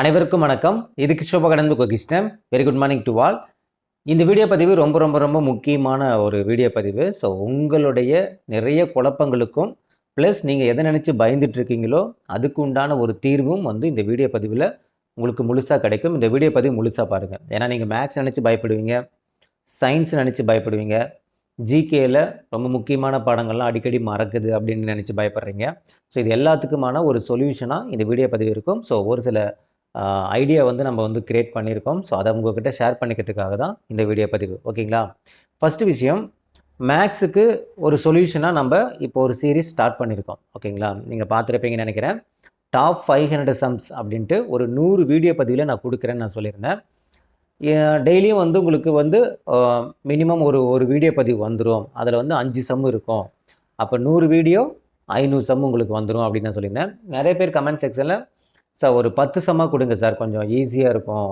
அனைவருக்கும் வணக்கம். இது கிருஷ்ணபகடன்பு Krishnan very good morning to all இந்த வீடியோ பதிவு ரொம்ப ரொம்ப ரொம்ப முக்கியமான ஒரு வீடியோ பதிவு. ஸோ உங்களுடைய நிறைய குழப்பங்களுக்கும் ப்ளஸ் நீங்கள் எதை நினச்சி பயந்துட்டு இருக்கீங்களோ அதுக்கு உண்டான ஒரு தீர்வும் வந்து இந்த வீடியோ பதிவில் உங்களுக்கு முழுசாக கிடைக்கும். இந்த வீடியோ பதிவு முழுசாக பாருங்கள் ஏன்னா நீங்கள் மேக்ஸ் நினச்சி பயப்படுவீங்க சயின்ஸ் நினச்சி பயப்படுவீங்க ஜிகேயில் ரொம்ப முக்கியமான பாடங்கள்லாம் அடிக்கடி மறக்குது அப்படின்னு நினச்சி பயப்படுறீங்க. ஸோ இது எல்லாத்துக்குமான ஒரு சொல்யூஷனாக இந்த வீடியோ பதிவு இருக்கும். ஸோ ஒரு சில ஐடியா வந்து நம்ம வந்து கிரியேட் பண்ணியிருக்கோம். ஸோ அதை உங்கள்கிட்ட ஷேர் பண்ணிக்கிறதுக்காக தான் இந்த வீடியோ பதிவு. ஓகேங்களா ஃபஸ்ட்டு விஷயம் மேக்ஸுக்கு ஒரு சொல்யூஷனாக நம்ம இப்போ ஒரு சீரீஸ் ஸ்டார்ட் பண்ணியிருக்கோம். ஓகேங்களா நீங்கள் பார்த்துருப்பீங்கன்னு நினைக்கிறேன். டாப் ஃபைவ் ஹண்ட்ரட் சம்ஸ் அப்படின்ட்டு ஒரு நூறு வீடியோ பதிவில் நான் கொடுக்குறேன்னு நான் சொல்லியிருந்தேன். டெய்லியும் வந்து உங்களுக்கு வந்து மினிமம் ஒரு ஒரு வீடியோ பதிவு வந்துடும் அதில் வந்து அஞ்சு சம் இருக்கும். அப்போ நூறு வீடியோ ஐநூறு சம் உங்களுக்கு வந்துடும் அப்படின்னு நான் சொல்லியிருந்தேன். நிறைய பேர் கமெண்ட் செக்ஷனில் சார் ஒரு பத்து சம்மாக கொடுங்க சார். கொஞ்சம் ஈஸியாக இருக்கும்.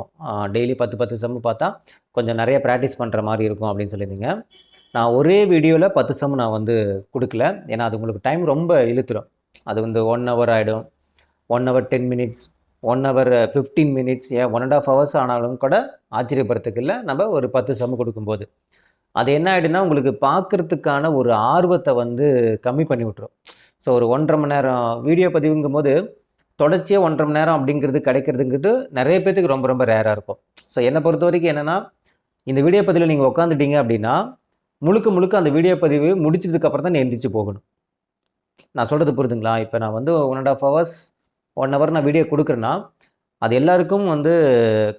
டெய்லி பத்து பத்து செம்மு பார்த்தா கொஞ்சம் நிறைய ப்ராக்டிஸ் பண்ணுற மாதிரி இருக்கும் அப்படின்னு சொல்லியிருந்தீங்க. நான் ஒரே வீடியோவில் பத்து சம் நான் வந்து கொடுக்கல. ஏன்னா அது உங்களுக்கு டைம் ரொம்ப இழுத்துடும் அது வந்து ஒன் ஹவர் ஆகிடும் one hour ten minutes one hour fifteen minutes ஏன் ஒன் அண்ட் ஆஃப் ஹவர்ஸ் ஆனாலும் கூட ஆச்சரியப்படுறதுக்கு இல்லை. நம்ம ஒரு பத்து செம்மு கொடுக்கும்போது. அது என்ன ஆகிடுன்னா உங்களுக்கு பார்க்குறதுக்கான ஒரு ஆர்வத்தை வந்து கம்மி பண்ணி விட்டுரும். ஸோ ஒரு ஒன்றரை மணி நேரம் வீடியோ பதிவுங்கும் போது தொடர்ச்சியாக ஒன்றரை மணி நேரம் அப்படிங்கிறது கிடைக்கிறதுங்கிறது நிறைய பேத்துக்கு ரொம்ப ரொம்ப ரேராக இருக்கும். ஸோ என்னை பொறுத்த வரைக்கும் என்னென்னா இந்த வீடியோ பதிவில் நீங்கள் உட்காந்துட்டீங்க அப்படின்னா முழுக்க முழுக்க அந்த வீடியோ பதிவு முடிச்சதுக்கப்புறம் தான் எந்திரிச்சு போகணும். நான் சொல்கிறது புரிதுங்களா? இப்போ நான் வந்து one and half hours one hour நான் வீடியோ கொடுக்குறேன்னா அது எல்லாருக்கும் வந்து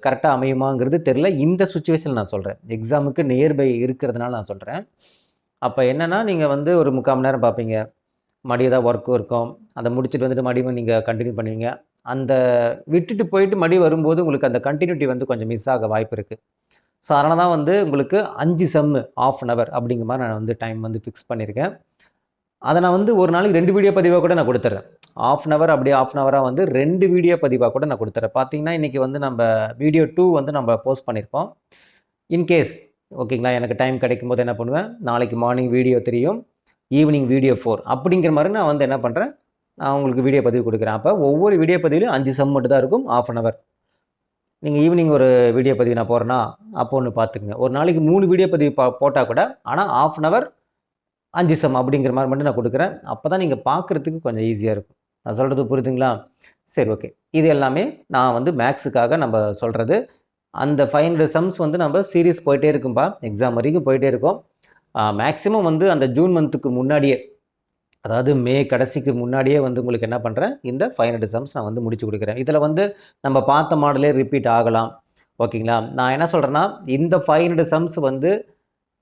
கரெக்டாக அமையுமாங்கிறது தெரில இந்த சுச்சுவேஷனில் நான் சொல்கிறேன் எக்ஸாமுக்கு நியர்பை இருக்கிறதுனால நான் சொல்கிறேன் அப்போ என்னென்னா நீங்கள் வந்து ஒரு முக்கால் மணி நேரம் பார்ப்பீங்க. மறுபடியும் ஏதாவது ஒர்க்கும் இருக்கும். அதை முடிச்சுட்டு வந்துட்டு மறுபடியும் நீங்கள் கண்டினியூ பண்ணுவீங்க. அந்த விட்டுட்டு போயிட்டு மடி வரும்போது உங்களுக்கு அந்த கண்டினியூட்டி வந்து கொஞ்சம் மிஸ் ஆக வாய்ப்பு இருக்குது ஸோ அதனால தான் வந்து உங்களுக்கு அஞ்சு செம்மு ஆஃப் அன் ஹவர் அப்படிங்கிற மாதிரி நான் வந்து டைம் வந்து ஃபிக்ஸ் பண்ணியிருக்கேன். அதை நான் வந்து ஒரு நாளைக்கு ரெண்டு வீடியோ பதிவாக கூட நான் கொடுத்துட்றேன் ஆஃப் அன் ஹவர் அப்படியே ஆஃப் அன் ஹவராக வந்து ரெண்டு வீடியோ பதிவாக கூட நான் கொடுத்துட்றேன் பார்த்தீங்கன்னா இன்றைக்கி வந்து நம்ம வீடியோ டூ வந்து நம்ம போஸ்ட் பண்ணியிருப்போம் இன்கேஸ் ஓகேங்களா எனக்கு டைம் கிடைக்கும் போது என்ன பண்ணுவேன்? நாளைக்கு மார்னிங் வீடியோ தெரியும். ஈவினிங் வீடியோ ஃபோர் அப்படிங்கிற மாதிரி நான் வந்து என்ன பண்ணுறேன் நான் உங்களுக்கு வீடியோ பதிவு கொடுக்குறேன். அப்போ ஒவ்வொரு வீடியோ பதிவிலையும் அஞ்சு சம் மட்டும் தான் இருக்கும். ஆஃப் அன் ஹவர் நீங்கள் ஈவினிங் ஒரு வீடியோ பதிவு நான் போகிறேன்னா அப்போ ஒன்று பார்த்துக்குங்க ஒரு நாளைக்கு மூணு வீடியோ பதிவு பா போட்டால் கூட ஆனால் ஆஃப் அன் ஹவர் அஞ்சு சம் அப்படிங்கிற மாதிரி மட்டும் நான் கொடுக்குறேன். அப்போ தான் நீங்கள் பார்க்குறதுக்கு கொஞ்சம் ஈஸியாக இருக்கும். நான் சொல்கிறது புரியுதுங்களா? சரி ஓகே இது எல்லாமே நான் வந்து மேக்ஸுக்காக நம்ம சொல்கிறது அந்த ஃபைவ் ஹண்ட்ரட் சம்ஸ் வந்து நம்ம சீரியஸ் போயிட்டே இருக்கும்பா. எக்ஸாம் வரைக்கும் போயிட்டே இருக்கோம். மேக்ஸிமம் வந்து அந்த ஜூன் மந்த்துக்கு முன்னாடியே அதாவது மே கடைசிக்கு முன்னாடியே வந்து உங்களுக்கு என்ன பண்ணுறேன் இந்த ஃபைவ் ஹண்ட்ரட் சம்ஸ் நான் வந்து முடிச்சு கொடுக்குறேன். இதில் வந்து நம்ம பார்த்த மாடலே ரிப்பீட் ஆகலாம். ஓகேங்களா? நான் என்ன சொல்கிறேன்னா இந்த ஃபைவ் ஹண்ட்ரட் சம்ஸ் வந்து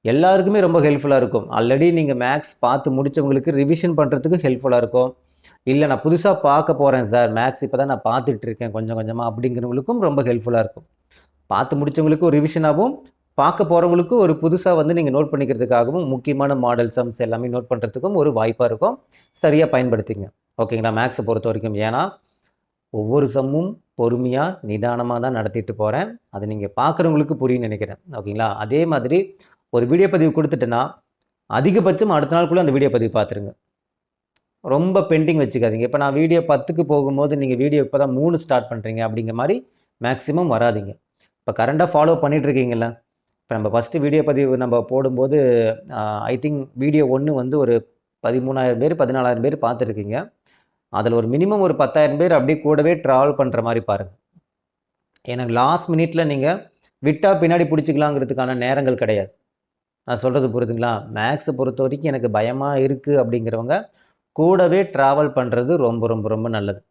எல்லாருக்குமே ரொம்ப ஹெல்ப்ஃபுல்லாக இருக்கும். ஆல்ரெடி நீங்கள் மேக்ஸ் பார்த்து முடித்தவங்களுக்கு ரிவிஷன் பண்ணுறதுக்கு ஹெல்ப்ஃபுல்லாக இருக்கும். இல்லை நான் புதுசாக பார்க்க போகிறேன் சார் மேக்ஸ் இப்போ தான் நான் பார்த்துட்டு இருக்கேன் கொஞ்சம் கொஞ்சமாக அப்படிங்கிறவங்களுக்கும் ரொம்ப ஹெல்ப்ஃபுல்லாக இருக்கும். பார்த்து முடித்தவங்களுக்கும் ரிவிஷனாகவும் பார்க்க போகிறவங்களுக்கும் ஒரு புதுசாக வந்து நீங்கள் நோட் பண்ணிக்கிறதுக்காகவும் முக்கியமான மாடல் சம்ஸ் எல்லாமே நோட் பண்ணுறதுக்கும் ஒரு வாய்ப்பாக இருக்கும். சரியாக பயன்படுத்திங்க. ஓகேங்களா மேக்ஸை பொறுத்த வரைக்கும். ஏன்னா ஒவ்வொரு சம்மும் பொறுமையாக நிதானமாக தான் நடத்திட்டு போகிறேன் அது நீங்கள் பார்க்குறவங்களுக்கு புரியும் நினைக்கிறேன். ஓகேங்களா அதே மாதிரி ஒரு வீடியோ பதிவு கொடுத்துட்டேன்னா அதிகபட்சம் அடுத்த நாளுக்குள்ளே அந்த வீடியோ பதிவு பார்த்துருங்க. ரொம்ப பெண்டிங் வச்சுக்காதீங்க. இப்போ நான் வீடியோ பத்துக்கு போகும்போது நீங்கள் வீடியோ இப்போ தான் மூணு ஸ்டார்ட் பண்ணுறீங்க அப்படிங்கிற மாதிரி மேக்ஸிமம் வராதிங்க. இப்போ கரண்டாக ஃபாலோ பண்ணிகிட்ருக்கீங்கள இப்போ நம்ம ஃபஸ்ட்டு வீடியோ பதிவு நம்ம போடும்போது ஐ திங்க் வீடியோ ஒன்று வந்து ஒரு பதிமூணாயிரம் பேர் பதினாலாயிரம் பேர் பார்த்துருக்கீங்க. அதில் ஒரு மினிமம் ஒரு பத்தாயிரம் பேர் அப்படியே கூடவே ட்ராவல் பண்ணுற மாதிரி பாருங்கள் எனக்கு லாஸ்ட் மினிட்ல நீங்கள் விட்டால் பின்னாடி பிடிச்சிக்கலாங்கிறதுக்கான நேரங்கள் கிடையாது. நான் சொல்கிறது புரியுதுங்களா? மேக்ஸை பொறுத்த வரைக்கும் எனக்கு பயமாக இருக்குது அப்படிங்கிறவங்க கூடவே ட்ராவல் பண்ணுறது ரொம்ப ரொம்ப ரொம்ப நல்லது.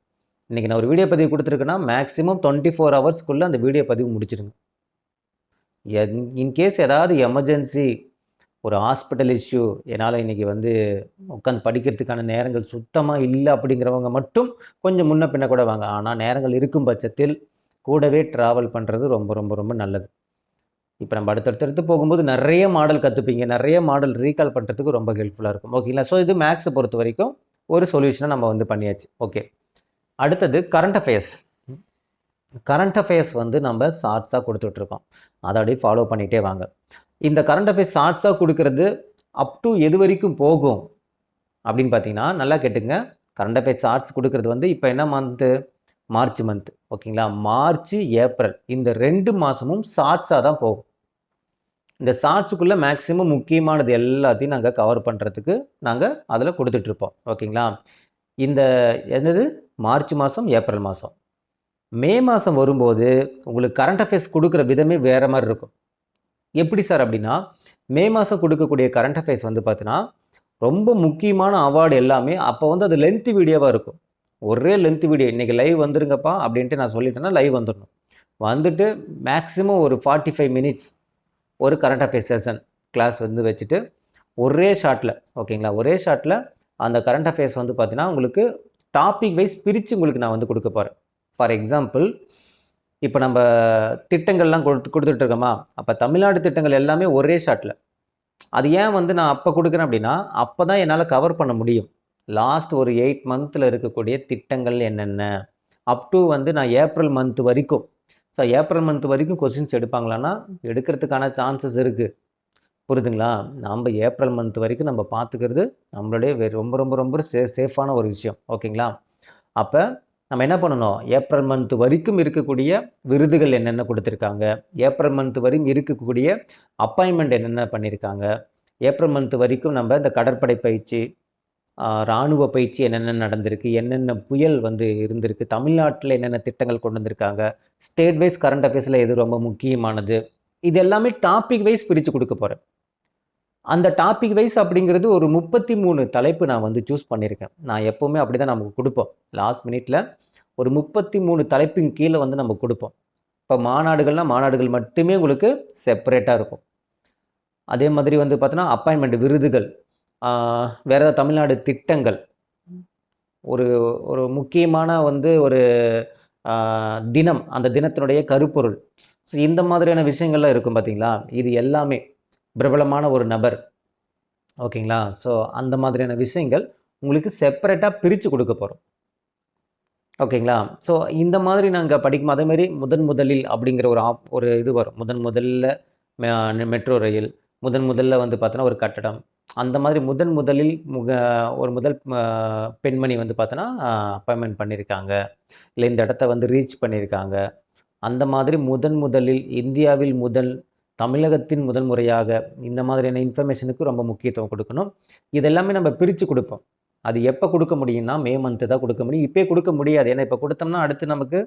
இன்றைக்கி நான் ஒரு வீடியோ பதிவு கொடுத்துருக்கேன்னா மேக்ஸிமம் டுவெண்ட்டி ஃபோர் ஹவர்ஸ்க்குள்ளே அந்த வீடியோ பதிவு முடிச்சிடுங்க இன்கேஸ் ஏதாவது எமர்ஜென்சி ஒரு ஹாஸ்பிட்டல் இஷ்யூ என்னால் இன்றைக்கி வந்து உட்காந்து படிக்கிறதுக்கான நேரங்கள் சுத்தமாக இல்லை அப்படிங்கிறவங்க மட்டும் கொஞ்சம் முன்ன பின்ன கூட வாங்க. ஆனால் நேரங்கள் இருக்கும் பட்சத்தில் கூடவே ட்ராவல் பண்ணுறது ரொம்ப ரொம்ப ரொம்ப நல்லது. இப்போ நம்ம அடுத்தடுத்தடுத்து போகும்போது நிறைய மாடல் கற்றுப்பீங்க நிறைய மாடல் ரீகால் பண்ணுறதுக்கு ரொம்ப ஹெல்ப்ஃபுல்லாக இருக்கும். ஓகேங்களா ஸோ இது மேக்ஸை பொறுத்த வரைக்கும் ஒரு சொல்யூஷனை நம்ம வந்து பண்ணியாச்சு. ஓகே அடுத்தது கரண்ட் அஃபேர்ஸ் கரண்ட் அஃபேர்ஸ் வந்து நம்ம ஷார்ட்ஸாக கொடுத்துட்ருக்கோம். அதை அப்படியே ஃபாலோ பண்ணிகிட்டே வாங்க. இந்த கரண்ட் அஃபேர்ஸ் ஷார்ட்ஸாக கொடுக்கறது அப் டு எது வரைக்கும் போகும்? அப்படின்னு பார்த்தீங்கன்னா நல்லா கேட்டுங்க. கரண்ட் அஃபேர்ஸ் ஷார்ட்ஸ் கொடுக்கறது வந்து இப்போ என்ன மந்த்து மார்ச் மந்த் ஓகேங்களா? மார்ச் ஏப்ரல் இந்த ரெண்டு மாதமும் ஷார்ட்ஸாக தான் போகும். இந்த ஷார்ட்ஸுக்குள்ளே மேக்ஸிமம் முக்கியமானது எல்லாத்தையும் நாங்கள் கவர் பண்ணுறதுக்கு நாங்கள் அதில் கொடுத்துட்ருப்போம். ஓகேங்களா? இந்த என்னது? மார்ச் மாதம் ஏப்ரல் மாதம் மே மாதம் வரும்போது உங்களுக்கு கரண்ட் அஃபேர்ஸ் கொடுக்குற விதமே வேறு மாதிரி இருக்கும். எப்படி சார் அப்படின்னா மே மாதம் கொடுக்கக்கூடிய கரண்ட் அஃபேர்ஸ் வந்து பார்த்தீங்கன்னா ரொம்ப முக்கியமான அவார்டு எல்லாமே அப்போ வந்து அது லென்த்து வீடியோவாக இருக்கும். ஒரே லென்த் வீடியோ இன்றைக்கி லைவ் வந்துருங்கப்பா அப்படின்ட்டு நான் சொல்லிட்டேன்னா லைவ் வந்துடணும். வந்துட்டு மேக்ஸிமம் ஒரு ஃபார்ட்டி ஃபைவ் மினிட்ஸ் ஒரு கரண்ட் அஃபேர்ஸ் செஷன் கிளாஸ் வந்து வச்சுட்டு ஒரே ஷாட்டில் ஓகேங்களா ஒரே ஷாட்டில் அந்த கரண்ட் அஃபேர்ஸ் வந்து பார்த்தீங்கன்னா உங்களுக்கு டாபிக் வைஸ் பிரித்து உங்களுக்கு நான் வந்து கொடுக்க போகிறேன் ஃபார் எக்ஸாம்பிள் இப்போ நம்ம திட்டங்கள்லாம் கொடுத்து கொடுத்துட்ருக்கோமா அப்போ தமிழ்நாடு திட்டங்கள் எல்லாமே ஒரே ஷாட்டில் அது ஏன் வந்து நான் அப்போ கொடுக்குறேன் அப்படின்னா அப்போ தான் என்னால் கவர் பண்ண முடியும். லாஸ்ட் ஒரு எயிட் மந்தில் இருக்கக்கூடிய திட்டங்கள் என்னென்ன? அப் டு வந்து நான் ஏப்ரல் மந்த் வரைக்கும். ஸோ ஏப்ரல் மந்த் வரைக்கும் கொஸ்டின்ஸ் எடுப்பாங்களான்னா எடுக்கிறதுக்கான சான்சஸ் இருக்குது புரியுதுங்களா நம்ம ஏப்ரல் மந்த் வரைக்கும் நம்ம பார்த்துக்கிறது நம்மளுடைய ரொம்ப ரொம்ப ரொம்ப சே சேஃபான ஒரு விஷயம். ஓகேங்களா அப்போ நம்ம என்ன பண்ணணும்? ஏப்ரல் மந்த் வரைக்கும் இருக்கக்கூடிய விருதுகள் என்னென்ன கொடுத்துருக்காங்க? ஏப்ரல் மந்த் வரையும் இருக்கக்கூடிய அப்பாயின்மெண்ட் என்னென்ன பண்ணியிருக்காங்க ஏப்ரல் மந்த் வரைக்கும் நம்ம இந்த கடற்படை பயிற்சி இராணுவ ராணுவ பயிற்சி என்னென்ன நடந்திருக்கு? என்னென்ன புயல் வந்து இருந்திருக்கு? தமிழ்நாட்டில் என்னென்ன திட்டங்கள் கொண்டு வந்திருக்காங்க? ஸ்டேட் வைஸ் கரண்ட் அஃபேர்ஸில் எது ரொம்ப முக்கியமானது? இது எல்லாமே டாபிக் வைஸ் பிரித்து கொடுக்க போகிறேன் அந்த டாபிக் வைஸ் அப்படிங்கிறது ஒரு முப்பத்தி மூணு தலைப்பு நான் வந்து சூஸ் பண்ணியிருக்கேன். நான் எப்போவுமே அப்படி தான் நமக்கு கொடுப்போம். லாஸ்ட் மினிட்ல ஒரு முப்பத்தி மூணு தலைப்பின் கீழே வந்து நம்ம கொடுப்போம். இப்போ மாநாடுகள்னால் மாநாடுகள் மட்டுமே உங்களுக்கு செப்பரேட்டாக இருக்கும். அதே மாதிரி வந்து பார்த்தோன்னா அப்பாயின்மெண்ட் விருதுகள் வேறு ஏதாவது தமிழ்நாடு திட்டங்கள். ஒரு ஒரு முக்கியமான வந்து ஒரு தினம் அந்த தினத்தினுடைய கருப்பொருள். ஸோ இந்த மாதிரியான விஷயங்கள்லாம் இருக்கும் பார்த்தீங்களா இது எல்லாமே பிரபலமான ஒரு நபர். ஓகேங்களா? ஸோ அந்த மாதிரியான விஷயங்கள் உங்களுக்கு செப்பரேட்டாக பிரித்து கொடுக்க போகிறோம் ஓகேங்களா? ஸோ இந்த மாதிரி நாங்கள் படிக்கும் அதேமாரி முதன் முதலில் அப்படிங்கிற ஒரு ஆப் ஒரு இது வரும். முதன் முதல்ல மெட்ரோ ரயில் முதன் முதல்ல வந்து பார்த்தோன்னா ஒரு கட்டடம். அந்த மாதிரி முதன் முதலில் முக ஒரு முதல் பெண்மணி வந்து பார்த்தோன்னா அப்பாயின்மெண்ட் பண்ணியிருக்காங்க. இல்லை இந்த இடத்த வந்து ரீச் பண்ணியிருக்காங்க. அந்த மாதிரி முதன் முதலில் இந்தியாவில் முதல் தமிழகத்தின் முதல் முறையாக இந்த மாதிரியான இன்ஃபர்மேஷனுக்கு ரொம்ப முக்கியத்துவம் கொடுக்கணும். இதெல்லாமே நம்ம பிரித்து கொடுப்போம். அது எப்போ கொடுக்க முடியும்னா மே மந்த்து தான் கொடுக்க முடியும். இப்போயே கொடுக்க முடியாது. ஏன்னா இப்போ கொடுத்தோம்னா அடுத்து நமக்கு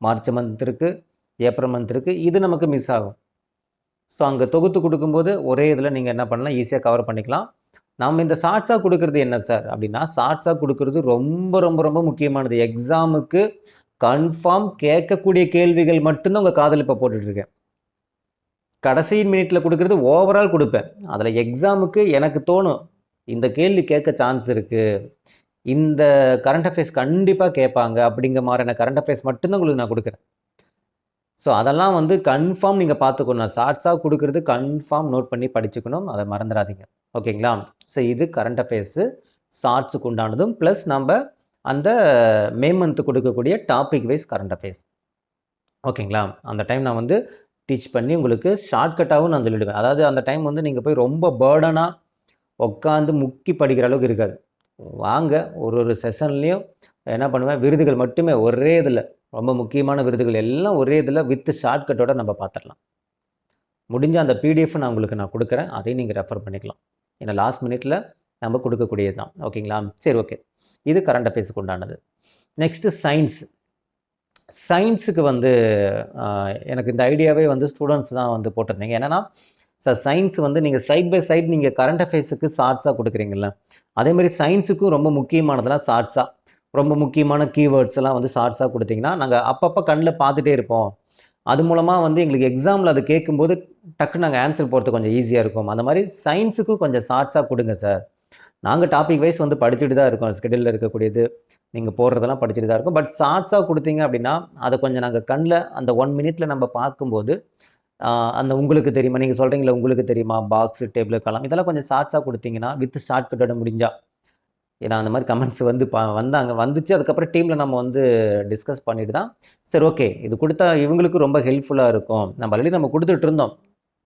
மார்ச் மந்த் இருக்குது ஏப்ரல் மந்த் இருக்குது இது நமக்கு மிஸ் ஆகும். ஸோ அங்கே தொகுத்து கொடுக்கும்போது ஒரே இதில் நீங்கள் என்ன பண்ணலாம்? ஈஸியாக கவர் பண்ணிக்கலாம். நம்ம இந்த ஷார்ட்ஸாக கொடுக்கறது என்ன சார் அப்படின்னா ஷார்ட்ஸாக கொடுக்கறது ரொம்ப ரொம்ப ரொம்ப முக்கியமானது. எக்ஸாமுக்கு கன்ஃபார்ம் கேட்கக்கூடிய கேள்விகள் மட்டும்தான் உங்கள் காதலிப்பை இப்போ போட்டுட்ருக்கேன் கடைசி மினிட்ல கொடுக்கறது ஓவரால் கொடுப்பேன். அதில் எக்ஸாமுக்கு எனக்கு தோணும் இந்த கேள்வி கேட்க சான்ஸ் இருக்குது இந்த கரண்ட் அஃபேர்ஸ் கண்டிப்பாக கேட்பாங்க அப்படிங்கிற மாதிரியான கரண்ட் அஃபேர்ஸ் மட்டும்தான் உங்களுக்கு நான் கொடுக்குறேன். ஸோ அதெல்லாம் வந்து கன்ஃபார்ம் நீங்கள் பார்த்துக்கணும். ஷார்ட்ஸாக கொடுக்குறது கன்ஃபார்ம் நோட் பண்ணி படிச்சுக்கணும். அதை மறந்துடாதீங்க. ஓகேங்களா? ஸோ இது கரண்ட் அஃபேர்ஸு ஷார்ட்ஸுக்கு உண்டானதும் ப்ளஸ் நம்ம அந்த மே மந்த்து கொடுக்கக்கூடிய டாபிக் வைஸ் கரண்ட் அஃபேர்ஸ் ஓகேங்களா? அந்த டைம் நான் வந்து டீச் பண்ணி உங்களுக்கு ஷார்ட்கட்டாகவும் நான் சொல்லிவிடுவேன் அதாவது அந்த டைம் வந்து நீங்கள் போய் ரொம்ப பேர்டனாக உட்காந்து முக்கி படிக்கிற அளவுக்கு இருக்காது. வாங்க ஒரு ஒரு செஷன்லேயும் என்ன பண்ணுவேன்? விருதுகள் மட்டுமே ஒரே இதில் ரொம்ப முக்கியமான விருதுகள் எல்லாம் ஒரே இதில் வித் ஷார்ட்கட்டோட நம்ம பார்த்துடலாம் முடிஞ்ச அந்த பிடிஎஃப் நான் உங்களுக்கு நான் கொடுக்குறேன். அதையும் நீங்கள் ரெஃபர் பண்ணிக்கலாம். ஏன்னா லாஸ்ட் மினிட்ல நம்ம கொடுக்கக்கூடியது தான் ஓகேங்களா சரி ஓகே இது கரண்ட் அஃபேர்ஸுக்கு உண்டானது நெக்ஸ்ட்டு சயின்ஸ் சயின்ஸுக்கு வந்து எனக்கு இந்த ஐடியாவே வந்து ஸ்டூடெண்ட்ஸ் தான் வந்து போட்டிருந்தீங்க. என்னென்னா சார் சயின்ஸ் வந்து நீங்கள் சைட் பை சைட் நீங்கள் கரண்ட் அஃபேர்ஸுக்கு ஷார்ட்ஸாக கொடுக்குறீங்கள அதே மாதிரி சயின்ஸுக்கும் ரொம்ப முக்கியமானதெல்லாம் ஷார்ட்ஸாக ரொம்ப முக்கியமான கீவேர்ட்ஸ் எல்லாம் வந்து ஷார்ட்ஸாக கொடுத்தீங்கன்னா நாங்கள் அப்பப்போ கண்ணில் பார்த்துட்டே இருப்போம். அது மூலமாக வந்து எங்களுக்கு எக்ஸாமில் அது கேட்கும்போது டக்குன்னு நாங்கள் ஆன்சர் போகிறது கொஞ்சம் ஈஸியாக இருக்கும். அந்த மாதிரி சயின்ஸுக்கும் கொஞ்சம் ஷார்ட்ஸாக கொடுங்க சார் நாங்கள் டாபிக் வைஸ் வந்து படிச்சுட்டு தான் இருக்கோம் ஸ்கெடியூலில் இருக்கக்கூடியது. நீங்கள் போடுறதெல்லாம் படிச்சுட்டு தான் இருக்கும். பட் ஷார்ட்ஸாக கொடுத்தீங்க அப்படின்னா அதை கொஞ்சம் நாங்கள் கண்ணில் அந்த ஒன் மினிட்ல நம்ம பார்க்கும்போது அந்த உங்களுக்கு தெரியுமா? நீங்கள் சொல்கிறீங்களா உங்களுக்கு தெரியுமா? பாக்ஸு டேபிள் கலாம். இதெல்லாம் கொஞ்சம் ஷார்ட்ஸாக கொடுத்தீங்கன்னா வித் ஷார்ட் கட்டோட முடிஞ்சால் ஏன்னா அந்த மாதிரி கமெண்ட்ஸ் வந்து பா வந்தாங்க. வந்துச்சு அதுக்கப்புறம் டீமில் நம்ம வந்து டிஸ்கஸ் பண்ணிட்டு தான் சரி ஓகே இது கொடுத்தா இவங்களுக்கு ரொம்ப ஹெல்ப்ஃபுல்லாக இருக்கும். நம்ம ஆல்ரெடி நம்ம கொடுத்துட்ருந்தோம்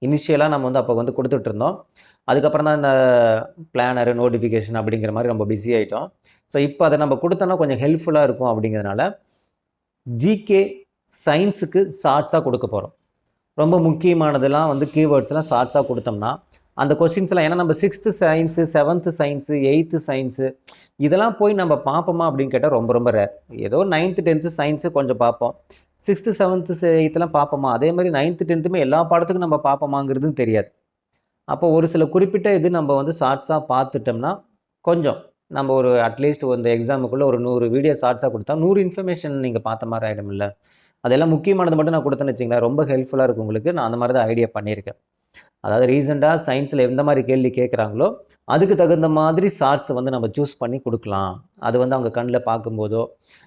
இனிஷியலாக நம்ம வந்து அப்போ வந்து கொடுத்துட்ருந்தோம் அதுக்கப்புறம் தான் இந்த பிளானரு நோட்டிஃபிகேஷன் அப்படிங்கிற மாதிரி ரொம்ப பிஸி ஆகிட்டோம் ஸோ இப்போ அதை நம்ம கொடுத்தோன்னா கொஞ்சம் ஹெல்ப்ஃபுல்லாக இருக்கும் அப்படிங்கிறதுனால ஜிகே சயின்ஸுக்கு ஷார்ட்ஸாக கொடுக்க போகிறோம் ரொம்ப முக்கியமானதெல்லாம் வந்து கீவேர்ட்ஸ்லாம் ஷார்ட்ஸாக கொடுத்தோம்னா அந்த கொஸ்டின்ஸ்லாம் ஏன்னா நம்ம sixth science seventh science eighth science இதெல்லாம் போய் நம்ம பார்ப்போமா அப்படின்னு கேட்டால் ரொம்ப ரொம்ப ரேர் ஏதோ நைன்த்து டென்த்து சயின்ஸு கொஞ்சம் பார்ப்போம். சிக்ஸ்த்து செவன்த்து எயித்துலாம் பார்ப்போமா? அதே மாதிரி நைன்த்து டென்த்துமே எல்லா பாடத்துக்கும் நம்ம பார்ப்போமாங்கிறதும் தெரியாது. அப்போ ஒரு சில குறிப்பிட்ட இது நம்ம வந்து ஷார்ட்ஸாக பார்த்துட்டோம்னா கொஞ்சம் நம்ம ஒரு அட்லீஸ்ட் இந்த எக்ஸாமுக்குள்ளே ஒரு நூறு வீடியோ ஷார்ட்ஸாக கொடுத்தா நூறு இன்ஃபர்மேஷன் நீங்கள் பார்த்த மாதிரி ஆகிடும் இல்லை அதெல்லாம் முக்கியமானது மட்டும் நான் கொடுத்தேன்னு வச்சிங்களேன் ரொம்ப ஹெல்ப்ஃபுல்லாக இருக்கும் உங்களுக்கு. நான் அந்த மாதிரி தான் ஐடியா பண்ணியிருக்கேன். அதாவது ரீசெண்டாக சயின்ஸில் எந்த மாதிரி கேள்வி கேட்குறாங்களோ அதுக்கு தகுந்த மாதிரி ஷார்ட்ஸை வந்து நம்ம சூஸ் பண்ணி கொடுக்கலாம். அது வந்து அவங்க கண்ணில் பார்க்கும்போதோ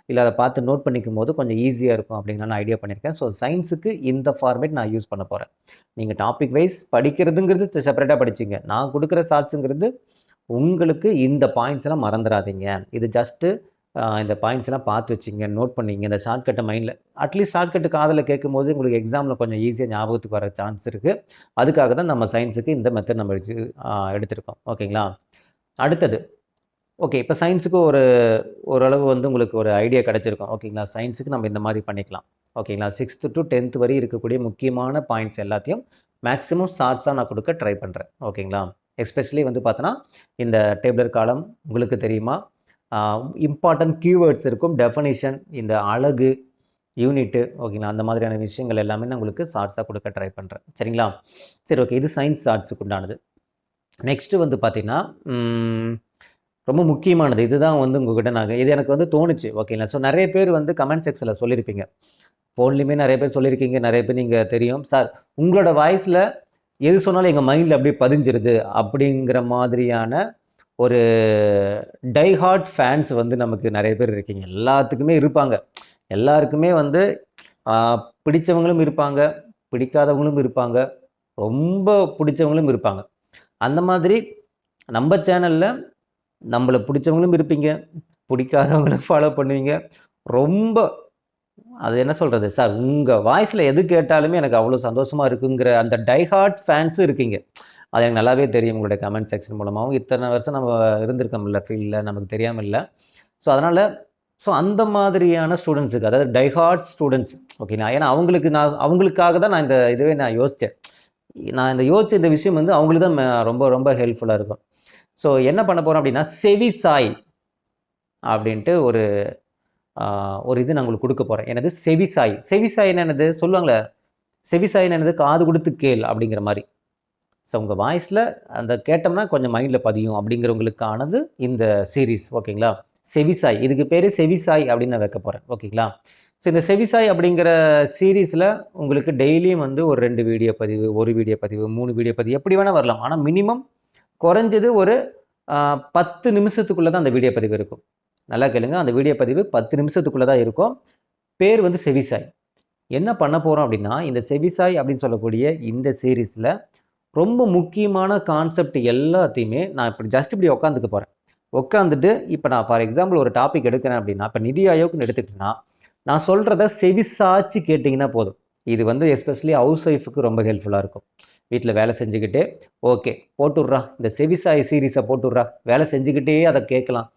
இல்லை அதை பார்த்து நோட் பண்ணிக்கும் போது கொஞ்சம் ஈஸியாக இருக்கும் அப்படின்னு நான் ஐடியா பண்ணியிருக்கேன். ஸோ சயின்ஸுக்கு இந்த ஃபார்மேட் நான் யூஸ் பண்ண போகிறேன் நீங்கள் டாபிக் வைஸ் படிக்கிறதுங்கிறது செப்பரேட்டாக படிச்சிங்க. நான் கொடுக்குற ஷார்ட்ஸுங்கிறது உங்களுக்கு இந்த பாயிண்ட்ஸ் எல்லாம் மறந்துடாதீங்க இது ஜஸ்ட்டு இந்த பாயிண்ட்ஸ் எல்லாம் பார்த்து வச்சிங்க நோட் பண்ணிங்க இந்த ஷார்ட்கட்டை மைண்டில் அட்லீஸ்ட் ஷார்ட்கட்டு காதில் கேட்கும்போது உங்களுக்கு எக்ஸாமில் கொஞ்சம் ஈஸியாக ஞாபகத்துக்கு வர சான்ஸ் இருக்குது அதுக்காக தான் நம்ம சயின்ஸுக்கு இந்த மெத்தட் நம்ம எடுத்திருக்கோம். ஓகேங்களா? அடுத்தது ஓகே இப்போ சயின்ஸுக்கு ஒரு ஓரளவு வந்து உங்களுக்கு ஒரு ஐடியா கிடச்சிருக்கும். ஓகேங்களா? சயின்ஸுக்கு நம்ம இந்த மாதிரி பண்ணிக்கலாம். ஓகேங்களா? சிக்ஸ்த்து டு டென்த் வரை இருக்கக்கூடிய முக்கியமான பாயிண்ட்ஸ் எல்லாத்தையும் மேக்ஸிமம் ஷார்ட்ஸாக நான் கொடுக்க ட்ரை பண்ணுறேன் ஓகேங்களா? எஸ்பெஷலி வந்து பார்த்தோன்னா இந்த டேபிளர் காலம் உங்களுக்கு தெரியுமா? இம்பார்ட்டன்ட் கீவேர்ட்ஸ் இருக்கும். டெஃபனிஷன் இந்த அழகு யூனிட்டு ஓகேங்களா அந்த மாதிரியான விஷயங்கள் எல்லாமே நான் உங்களுக்கு ஷார்ட்ஸாக கொடுக்க ட்ரை பண்ணுறேன் சரிங்களா? சரி ஓகே இது சயின்ஸ் ஷார்ட்ஸுக்கு உண்டானது நெக்ஸ்ட்டு வந்து பார்த்திங்கன்னா ரொம்ப முக்கியமானது. இதுதான் வந்து உங்ககிட்ட நாங்கள் இது எனக்கு வந்து தோணுச்சு ஓகேங்களா ஸோ நிறைய பேர் வந்து கமெண்ட் செக்ஷனில் சொல்லியிருப்பீங்க ஃபோன்லேயுமே நிறைய பேர் சொல்லியிருக்கீங்க நிறைய பேர் நீங்கள் தெரியும். சார் உங்களோட வாய்ஸில் எது சொன்னாலும் எங்கள் மைண்டில் அப்படியே பதிஞ்சிருது அப்படிங்கிற மாதிரியான ஒரு டைஹார்ட் ஃபேன்ஸ் வந்து நமக்கு நிறைய பேர் இருக்கீங்க. எல்லாத்துக்குமே இருப்பாங்க. எல்லாருக்குமே வந்து பிடிச்சவங்களும் இருப்பாங்க. பிடிக்காதவங்களும் இருப்பாங்க. ரொம்ப பிடிச்சவங்களும் இருப்பாங்க. அந்த மாதிரி நம்ம சேனலில் நம்மளை பிடிச்சவங்களும் இருப்பீங்க. பிடிக்காதவங்களும் ஃபாலோ பண்ணுவீங்க. ரொம்ப அது என்ன சொல்கிறது சார் உங்கள் வாய்ஸில் எது கேட்டாலுமே எனக்கு அவ்வளோ சந்தோஷமாக இருக்குங்கிற அந்த டைஹார்ட் ஃபேன்ஸும் இருக்கீங்க. அது எனக்கு நல்லாவே தெரியும் உங்களுடைய கமெண்ட் செக்ஷன் மூலமாகவும் இத்தனை வருஷம் நம்ம இருந்திருக்கோம்ல ஃபீல்டில் நமக்கு தெரியாமல் இல்லை ஸோ அதனால் ஸோ அந்த மாதிரியான ஸ்டூடெண்ட்ஸுக்கு அதாவது டைஹார்ட் ஸ்டூடெண்ட்ஸ் ஓகேங்களா ஏன்னா அவங்களுக்கு நான் அவங்களுக்காக தான் நான் இந்த இதுவே நான் யோசித்தேன் நான் இந்த யோசித்த இந்த விஷயம் வந்து அவங்களுக்கு தான் ரொம்ப ரொம்ப ஹெல்ப்ஃபுல்லாக இருக்கும். ஸோ என்ன பண்ண போகிறோம் அப்படின்னா செவி சாய் அப்படின்ட்டு ஒரு ஒரு இது நான் உங்களுக்கு கொடுக்க போகிறேன் எனது செவிசாய் செவிசாய் என்னது? சொல்லுவாங்களே செவிசாய் என்னது? காது கொடுத்து கேள் அப்படிங்கிற மாதிரி. ஸோ உங்கள் வாய்ஸில் அந்த கேட்டோம்னா கொஞ்சம் மைண்டில் பதியும் அப்படிங்கிறவங்களுக்கானது இந்த சீரீஸ் ஓகேங்களா செவிசாய் இதுக்கு பேர் செவிசாய் அப்படின்னு நான் வைக்க போகிறேன் ஓகேங்களா ஸோ இந்த செவிசாய் அப்படிங்கிற சீரீஸில் உங்களுக்கு டெய்லியும் வந்து ஒரு ரெண்டு வீடியோ பதிவு ஒரு வீடியோ பதிவு மூணு வீடியோ பதிவு எப்படி வேணால் வரலாம். ஆனால் மினிமம் குறைஞ்சது ஒரு பத்து நிமிஷத்துக்குள்ளே தான் அந்த வீடியோ பதிவு இருக்கும். நல்லா கேளுங்க அந்த வீடியோ பதிவு பத்து நிமிஷத்துக்குள்ளே தான் இருக்கும். பேர் வந்து செவிசாய். என்ன பண்ண போகிறோம் அப்படின்னா இந்த செவிசாய் அப்படின்னு சொல்லக்கூடிய இந்த சீரீஸில் ரொம்ப முக்கியமான கான்செப்ட் எல்லாத்தையுமே நான் இப்படி ஜஸ்ட் இப்படி உட்காந்துக்க போகிறேன் உட்காந்துட்டு இப்போ நான் ஃபார் எக்ஸாம்பிள் ஒரு டாபிக் எடுக்கிறேன் அப்படின்னா இப்போ நிதி ஆயோக்னு எடுத்துக்கிட்டேன்னா நான் சொல்கிறத செவிசாச்சு கேட்டிங்கன்னா போதும். இது வந்து எஸ்பெஷலி ஹவுஸ் ஒய்ஃபுக்கு ரொம்ப ஹெல்ப்ஃபுல்லாக இருக்கும். வீட்டில் வேலை செஞ்சுக்கிட்டே ஓகே போட்டுடுறா. இந்த செவிசாய் சீரீஸை போட்டுடுறா. வேலை செஞ்சுக்கிட்டே அதை கேட்கலாம்.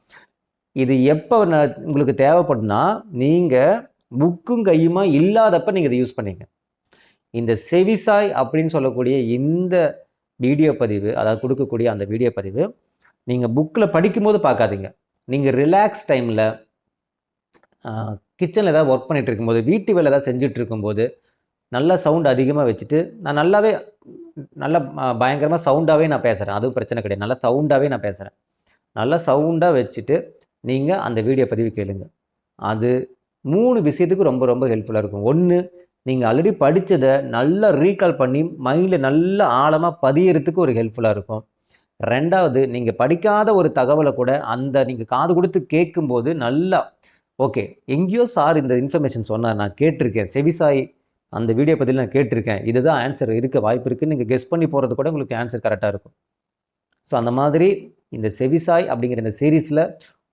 இது எப்போ நான் உங்களுக்கு தேவைப்படுனா நீங்கள் புக்கும் கையுமா இல்லாதப்ப நீங்கள் இதை யூஸ் பண்ணிங்க. இந்த செவிசாய் அப்படின்னு சொல்லக்கூடிய இந்த வீடியோ பதிவு அதாவது கொடுக்கக்கூடிய அந்த வீடியோ பதிவு நீங்கள் புக்கில் படிக்கும்போது பார்க்காதீங்க. நீங்கள் ரிலாக்ஸ் டைமில் கிச்சனில் ஏதாவது ஒர்க் பண்ணிகிட்டு இருக்கும்போது வீட்டு வேலை ஏதாவது செஞ்சுட்டு இருக்கும்போது நல்லா சவுண்ட் அதிகமாக வச்சுட்டு நான் நல்லாவே நல்ல பயங்கரமாக சவுண்டாகவே நான் பேசுகிறேன் அதுவும் பிரச்சனை கிடையாது. நல்லா சவுண்டாகவே நான் பேசுகிறேன் நல்லா சவுண்டாக வச்சுட்டு நீங்கள் அந்த வீடியோ பதிவு கேளுங்க. அது மூணு விஷயத்துக்கு ரொம்ப ரொம்ப ஹெல்ப்ஃபுல்லாக இருக்கும். ஒன்று நீங்கள் ஆல்ரெடி படித்ததை நல்லா ரீகால் பண்ணி மைண்டில் நல்ல ஆழமாக பதியறதுக்கு ஒரு ஹெல்ப்ஃபுல்லாக இருக்கும். ரெண்டாவது நீங்கள் படிக்காத ஒரு தகவலை கூட அந்த நீங்கள் காது கொடுத்து கேட்கும்போது நல்லா ஓகே எங்கேயோ சார் இந்த இன்ஃபர்மேஷன் சொன்னார் நான் கேட்டிருக்கேன் செவிசாய் அந்த வீடியோ பற்றியில் நான் கேட்டிருக்கேன் இதுதான் ஆன்சர் இருக்க வாய்ப்பு இருக்குன்னு நீங்கள் கெஸ் பண்ணி போகிறது கூட உங்களுக்கு ஆன்சர் கரெக்டாக இருக்கும். ஸோ அந்த மாதிரி இந்த செவிசாய் அப்படிங்கிற இந்த சீரீஸில்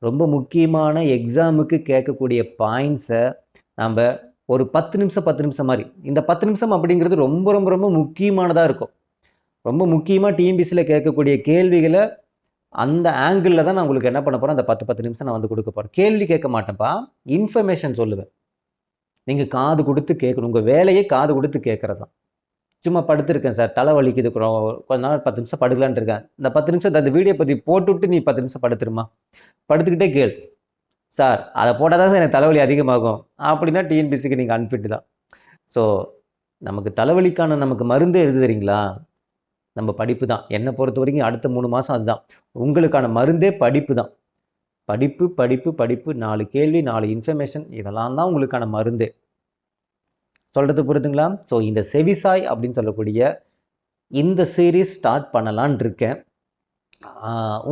ரொம்ப முக்கியமான எக்ஸாமுக்கு கேட்கக்கூடிய பாயிண்ட்ஸை நம்ம ஒரு பத்து நிமிஷம் பத்து நிமிஷம் மாதிரி. இந்த பத்து நிமிஷம் அப்படிங்கிறது ரொம்ப ரொம்ப ரொம்ப முக்கியமானதாக இருக்கும். ரொம்ப முக்கியமாக டிஎம்பிசியில் கேட்கக்கூடிய கேள்விகளை அந்த ஆங்கிளில் தான் நான் உங்களுக்கு என்ன பண்ண போகிறேன் அந்த பத்து பத்து நிமிஷம் நான் வந்து கொடுக்க போகிறேன் கேள்வி கேட்க மாட்டேன்ப்பா. இன்ஃபர்மேஷன் சொல்லுவேன். நீங்கள் காது கொடுத்து கேட்கணும். உங்கள் வேலையே காது கொடுத்து கேட்குறது தான். சும்மா படுத்துருக்கேன் சார். தலை வலிக்குது. கொஞ்ச நாள் பத்து நிமிஷம் படுக்கலான்ட்டு இருக்கேன். இந்த பத்து நிமிஷம் அந்த வீடியோ பற்றி போட்டுவிட்டு நீ பத்து நிமிஷம் படுத்துருமா? படுத்துக்கிட்டே கேள். சார் அதை போட்டால் தான் சார் எனக்கு தலைவலி அதிகமாகும். அப்படின்னா டிஎன்பிசிக்கு நீங்கள் அன்ஃபிட் தான். ஸோ நமக்கு தலைவலிக்கான நமக்கு மருந்தே எது தெரியுங்களா? நம்ம படிப்பு தான். என்னை பொறுத்த வரைக்கும் அடுத்த மூணு மாதம் அதுதான். உங்களுக்கான மருந்தே படிப்பு தான். படிப்பு படிப்பு படிப்பு நாலு கேள்வி நாலு இன்ஃபர்மேஷன் இதெல்லாம் தான் உங்களுக்கான மருந்தே. சொல்கிறது புரியுதுங்களா ஸோ இந்த செவிசாய் அப்படின்னு சொல்லக்கூடிய இந்த சீரீஸ் ஸ்டார்ட் பண்ணலான் இருக்கேன்.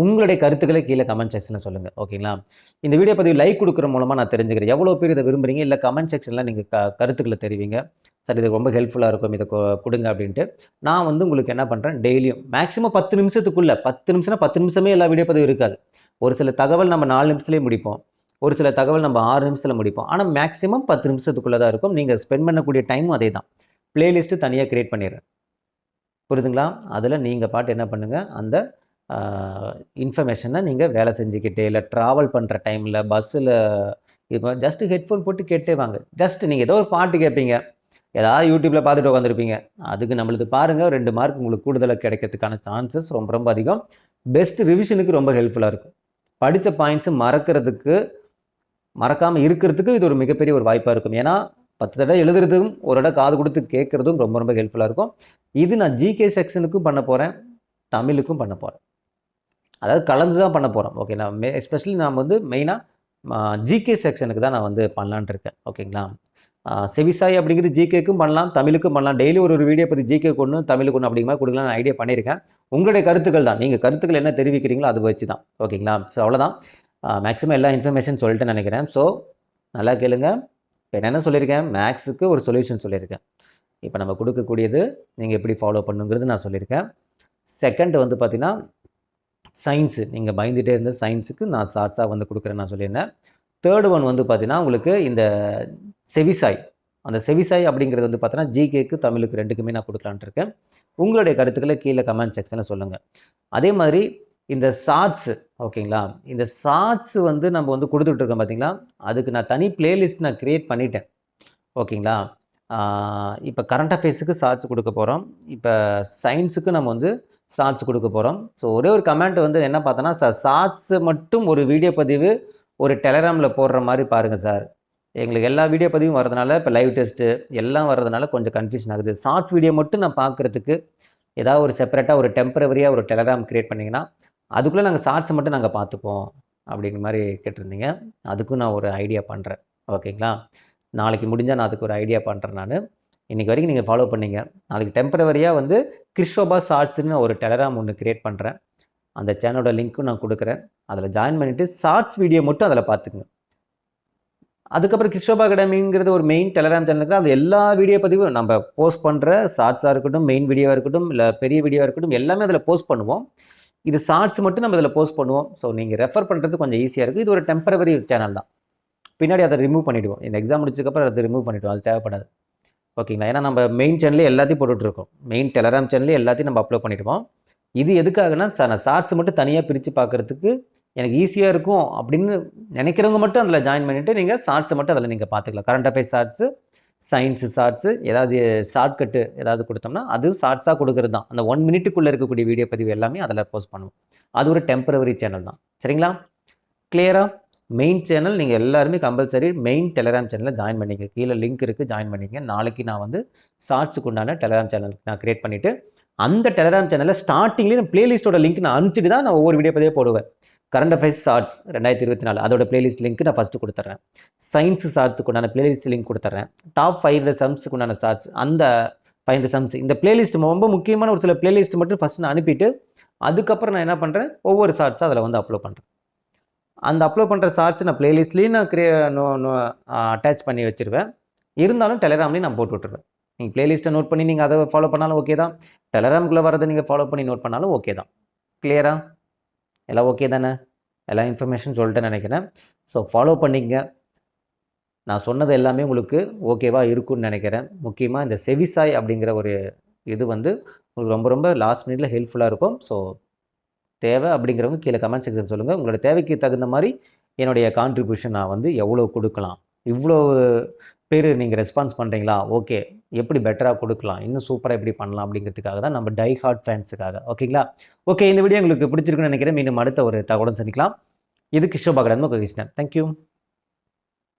உங்களுடைய கருத்துக்களை கீழே கமெண்ட் செக்ஷனில் சொல்லுங்கள் ஓகேங்களா? இந்த வீடியோ பதிவு லைக் கொடுக்குற மூலமாக நான் தெரிஞ்சுக்கிறேன். எவ்வளோ பேர் இதை விரும்புறீங்க? இல்லை கமெண்ட் செக்ஷனில் நீங்கள் க கருத்துக்களை தெரிவிங்க. சார் இது ரொம்ப ஹெல்ப்ஃபுல்லாக இருக்கும். இதை கொடுங்க அப்படின்ட்டு. நான் வந்து உங்களுக்கு என்ன பண்ணுறேன் டெய்லியும் மேக்ஸிமம் பத்து நிமிஷத்துக்குள்ளே பத்து நிமிஷம்னா பத்து நிமிஷமே எல்லா வீடியோ பதிவு இருக்காது. ஒரு சில தகவல் நம்ம நாலு நிமிஷத்துலேயே முடிப்போம். ஒரு சில தகவல் நம்ம ஆறு நிமிஷத்தில் முடிப்போம். ஆனால் மேக்ஸிமம் பத்து நிமிஷத்துக்குள்ளே தான் இருக்கும். நீங்கள் ஸ்பெண்ட் பண்ணக்கூடிய டைமும் அதே தான். ப்ளேலிஸ்ட்டு தனியாக க்ரியேட் பண்ணிடுறேன். புரியுதுங்களா? அதில் நீங்கள் பாட்டு என்ன பண்ணுங்கள் அந்த இன்ஃபர்மேஷனை நீங்கள் வேலை செஞ்சுக்கிட்டே இல்லை ட்ராவல் பண்ணுற டைமில் பஸ்ஸில் இப்போ ஜஸ்ட்டு ஹெட்ஃபோன் போட்டு கேட்டே வாங்க. ஜஸ்ட் நீங்கள் ஏதோ ஒரு பாட்டு கேட்பீங்க. ஏதாவது யூடியூப்பில் பார்த்துட்டு உட்காந்துருப்பீங்க அதுக்கு நம்மளுக்கு பாருங்கள் ரெண்டு மார்க் உங்களுக்கு கூடுதலாக கிடைக்கிறதுக்கான சான்சஸ் ரொம்ப ரொம்ப அதிகம். பெஸ்ட் ரிவிஷனுக்கு ரொம்ப ஹெல்ப்ஃபுல்லாக இருக்கும். படித்த பாயிண்ட்ஸு மறக்கிறதுக்கு மறக்காமல் இருக்கிறதுக்கு இது ஒரு மிகப்பெரிய ஒரு வாய்ப்பாக இருக்கும். ஏன்னா பத்து தடவை எழுதுறதும் ஒரு இடம் காது கொடுத்து கேட்குறதும் ரொம்ப ரொம்ப ஹெல்ப்ஃபுல்லாக இருக்கும். இது நான் ஜிகே செக்ஷனுக்கும் பண்ண போகிறேன் தமிழுக்கும் பண்ண போகிறேன் அதாவது கலந்து தான் பண்ண போகிறோம் ஓகே நான் மே எஸ்பெஷலி நான் வந்து மெயினாக ஜிகே செக்ஷனுக்கு தான் நான் வந்து பண்ணலான்ட்டு இருக்கேன். ஓகேங்களா செவிசாய் அப்படிங்கிறது ஜிகேக்கும் பண்ணலாம் தமிழுக்கும் பண்ணலாம். டெய்லி ஒரு ஒரு வீடியோ பற்றி ஜிகே கொண்டு தமிழுக்கு ஒன்று அப்படிங்கிற மாதிரி கொடுக்கலாம். ஐடியா பண்ணியிருக்கேன். உங்களுடைய கருத்துக்கள் தான். நீங்கள் கருத்துக்கள் என்ன தெரிவிக்கிறீங்களோ அதை வச்சு தான். ஓகேங்களா ஸோ அவ்வளோதான் மேக்ஸிமம் எல்லா இன்ஃபர்மேஷன் சொல்லிட்டு நினைக்கிறேன். ஸோ நல்லா கேளுங்க. இப்போ என்னென்ன சொல்லியிருக்கேன்? மேக்ஸுக்கு ஒரு சொல்யூஷன் சொல்லியிருக்கேன். இப்போ நம்ம கொடுக்கக்கூடியது நீங்கள் எப்படி ஃபாலோ பண்ணுங்கிறது நான் சொல்லியிருக்கேன். செகண்ட் வந்து பார்த்திங்கன்னா சயின்ஸு. நீங்கள் பயந்துகிட்டே இருந்த சயின்ஸுக்கு நான் ஷார்ட்ஸாக வந்து கொடுக்குறேன் நான் சொல்லியிருந்தேன். தேர்டு ஒன் வந்து பார்த்தீங்கன்னா உங்களுக்கு இந்த செவிசாய். அந்த செவிசாய் அப்படிங்கிறது வந்து பார்த்தீங்கன்னா ஜிகேக்கு தமிழுக்கு ரெண்டுக்குமே நான் கொடுக்கலான்ட்டு இருக்கேன். உங்களுடைய கருத்துக்களை கீழே கமெண்ட் செக்ஷனில் சொல்லுங்கள் அதே மாதிரி இந்த ஷார்ட்ஸு ஓகேங்களா? இந்த ஷார்ட்ஸ் வந்து நம்ம வந்து கொடுத்துட்ருக்கோம் பார்த்தீங்களா அதுக்கு நான் தனி பிளேலிஸ்ட் நான் க்ரியேட் பண்ணிட்டேன். ஓகேங்களா? இப்போ கரண்ட் அஃபேர்ஸுக்கு ஷார்ட்ஸ் கொடுக்க போகிறோம் இப்போ சயின்ஸுக்கு நம்ம வந்து ஷார்ட்ஸ் கொடுக்க போகிறோம் ஸோ ஒரே ஒரு கமெண்ட் வந்து என்ன பார்த்தோன்னா சார் ஷார்ட்ஸ் மட்டும் ஒரு வீடியோ பதிவு ஒரு டெலகிராமில் போடுற மாதிரி பாருங்கள் சார் எங்களுக்கு எல்லா வீடியோ பதிவும் வரதுனால இப்போ லைவ் டெஸ்ட்டு எல்லாம் வர்றதுனால கொஞ்சம் கன்ஃபியூஷன் ஆகுது. ஷார்ட்ஸ் வீடியோ மட்டும் நான் பார்க்குறதுக்கு ஏதாவது ஒரு செப்பரேட்டாக ஒரு டெம்பரவரியாக ஒரு டெலகிராம் க்ரியேட் பண்ணிங்கன்னா அதுக்குள்ளே நாங்கள் ஷார்ட்ஸை மட்டும் நாங்கள் பார்த்துப்போம் அப்படிங்கிற மாதிரி கேட்டிருந்தீங்க. அதுக்கும் நான் ஒரு ஐடியா பண்ணுறேன் ஓகேங்களா நாளைக்கு முடிஞ்சால் நான் அதுக்கு ஒரு ஐடியா பண்ணுறேன் நான். இன்றைக்கி வரைக்கும் நீங்கள் ஃபாலோ பண்ணிங்க. நாளைக்கு டெம்பரவரியாக வந்து கிறிஸ்டோபா ஷார்ட்ஸ்னு ஒரு டெலராம் ஒன்று க்ரியேட் பண்ணுறேன் அந்த சேனலோட லிங்க்கும் நான் கொடுக்குறேன். அதில் ஜாயின் பண்ணிவிட்டு ஷார்ட்ஸ் வீடியோ மட்டும் அதில் பார்த்துக்குங்க. அதுக்கப்புறம் கிறிஸ்டோபா அகாடமிங்கிறது ஒரு மெயின் டெலகிராம் சேனலுக்கு அது எல்லா வீடியோ பதிவும் நம்ம போஸ்ட் பண்ணுற ஷார்ட்ஸாக இருக்கட்டும் மெயின் வீடியோவாக இருக்கட்டும் இல்லை பெரிய வீடியோவாக இருக்கட்டும் எல்லாமே அதில் போஸ்ட் பண்ணுவோம். இது ஷார்ட்ஸ் மட்டும் நம்ம இதில் போஸ்ட் பண்ணுவோம். ஸோ நீங்கள் ரெஃபர் பண்ணுறது கொஞ்சம் ஈஸியாக இருக்குது இது ஒரு டெம்பரவரி சேனல் தான். பின்னாடி அதை ரிமூவ் பண்ணிவிடுவோம் இந்த எக்ஸாம் முடிச்சதுக்கப்புறம் அதை ரிமூவ் பண்ணிவிடுவோம் அது தேவைப்படாது. ஓகேங்களா? ஏன்னா நம்ம மெயின் சேனல்லே எல்லாத்தையும் போட்டுட்ருக்கோம். மெயின் டெலகிராம் சேனல்லே எல்லாத்தையும் நம்ம அப்லோட் பண்ணிடுவோம். இது எதுக்காகனா நான் ஷார்ட்ஸ் மட்டும் தனியாக பிரித்து பார்க்குறதுக்கு எனக்கு ஈஸியாக இருக்கும் அப்படின்னு நினைக்கிறவங்க மட்டும் அதில் ஜாயின் பண்ணிவிட்டு நீங்கள் ஷார்ட்ஸை மட்டும் அதில் நீங்கள் பார்த்துக்கலாம் current affairs shorts science shorts ஏதாவது ஷார்ட்கட்டு ஏதாவது கொடுத்தோம்னா அது ஷார்ட்ஸாக கொடுக்குறது தான். அந்த ஒன் மினிட்டுக்குள்ளே இருக்கக்கூடிய வீடியோ பதிவு எல்லாமே அதில் போஸ்ட் பண்ணுவோம். அது ஒரு டெம்பரவரி சேனல் தான். சரிங்களா? கிளியராக மெயின் சேனல் நீங்கள் எல்லாருமே கம்பல்சரி மெயின் டெலகிராம் சேனலில் ஜாயின் பண்ணிங்க கீழே லிங்க் இருக்குது ஜாயின் பண்ணிங்க நாளைக்கு நான் வந்து ஷார்ட்ஸுக்கு உண்டான டெலகிராம் சேனல் நான் க்ரியேட் பண்ணிவிட்டு அந்த டெலகிராம் சேனலில் ஸ்டார்டிங்லேயே நான் பிளேலிஸ்ட்டோட லிங்க் நான் அனுப்பிச்சிட்டு தான் நான் ஒவ்வொரு வீடியோ பதிவே போடுவேன். கரண்ட் அஃபேர்ஸ் ஷார்ட்ஸ் ரெண்டாயிரத்தி இருபத்தி நாலு அதோட பிளேலிஸ்ட் லிங்க் நான் ஃபஸ்ட்டு கொடுத்துட்றேன். சயின்ஸ் ஷார்ட்ஸுக்கு உண்டான பிளேலிஸ்ட் லிங்க் கொடுத்துட்றேன். டாப் ஃபைவ் ஹண்ட்ரட் சம்ஸுக்கு உண்டான ஷார்ட்ஸ் அந்த ஃபைவ் ஹண்ட்ரட் சம்ஸ் இந்த பிளேலிஸ்ட் ரொம்ப முக்கியமான ஒரு சில பிளேலிஸ்ட் மட்டும் ஃபஸ்ட் நான் அனுப்பிட்டு அதுக்கப்புறம் நான் என்ன பண்ணுறேன் ஒவ்வொரு ஷார்ட்ஸும் அதில் வந்து அப்லோட் பண்ணுறேன் அந்த அப்லோட் பண்ணுற ஷார்ட்ஸ் நான் பிளேலிஸ்ட்லேயும் நான் க்ரியே அட்டாச் பண்ணி வச்சுருவேன். இருந்தாலும் டெலகிராம்லேயும் நான் போட்டு விட்டுருவேன். நீங்கள் பிளேலிஸ்ட்டை நோட் பண்ணி நீங்கள் அதை ஃபாலோ பண்ணாலும் ஓகே தான். டெலகிராமுக்குள்ளே வரதை நீங்கள் ஃபாலோ பண்ணி நோட் பண்ணாலும் ஓகே தான். கிளியரா எல்லாம் ஓகே தானே? எல்லா இன்ஃபர்மேஷன் சொல்லிட்டேன்னு நினைக்கிறேன். ஸோ ஃபாலோ பண்ணிங்க நான் சொன்னது எல்லாமே உங்களுக்கு ஓகேவாக இருக்கும்னு நினைக்கிறேன். முக்கியமாக இந்த செவிசாய் அப்படிங்கிற ஒரு இது வந்து உங்களுக்கு ரொம்ப ரொம்ப லாஸ்ட் மினிட்ல ஹெல்ப்ஃபுல்லாக இருக்கும். ஸோ தேவை அப்படிங்கிறவங்க கீழே கமெண்ட் செக்ஷன் சொல்லுங்கள் உங்களோட தேவைக்கு தகுந்த மாதிரி என்னுடைய கான்ட்ரிபியூஷன் நான் வந்து எவ்வளோ கொடுக்கலாம்? இவ்வளோ பேர் நீங்கள் ரெஸ்பான்ஸ் பண்ணுறீங்களா ஓகே. எப்படி பெட்டராக கொடுக்கலாம்? இன்னும் சூப்பராக எப்படி பண்ணலாம்? அப்படிங்கிறதுக்காக தான் நம்ம டை ஹார்ட் ஃபேன்ஸுக்காக ஓகேங்களா? ஓகே இந்த வீடியோ உங்களுக்கு பிடிச்சிருக்குன்னு நினைக்கிறேன். மீண்டும் அடுத்த ஒரு தகவலும் சந்திக்கலாம். இது கிஷோபாகடன் கிருஷ்ணன். தேங்க்யூ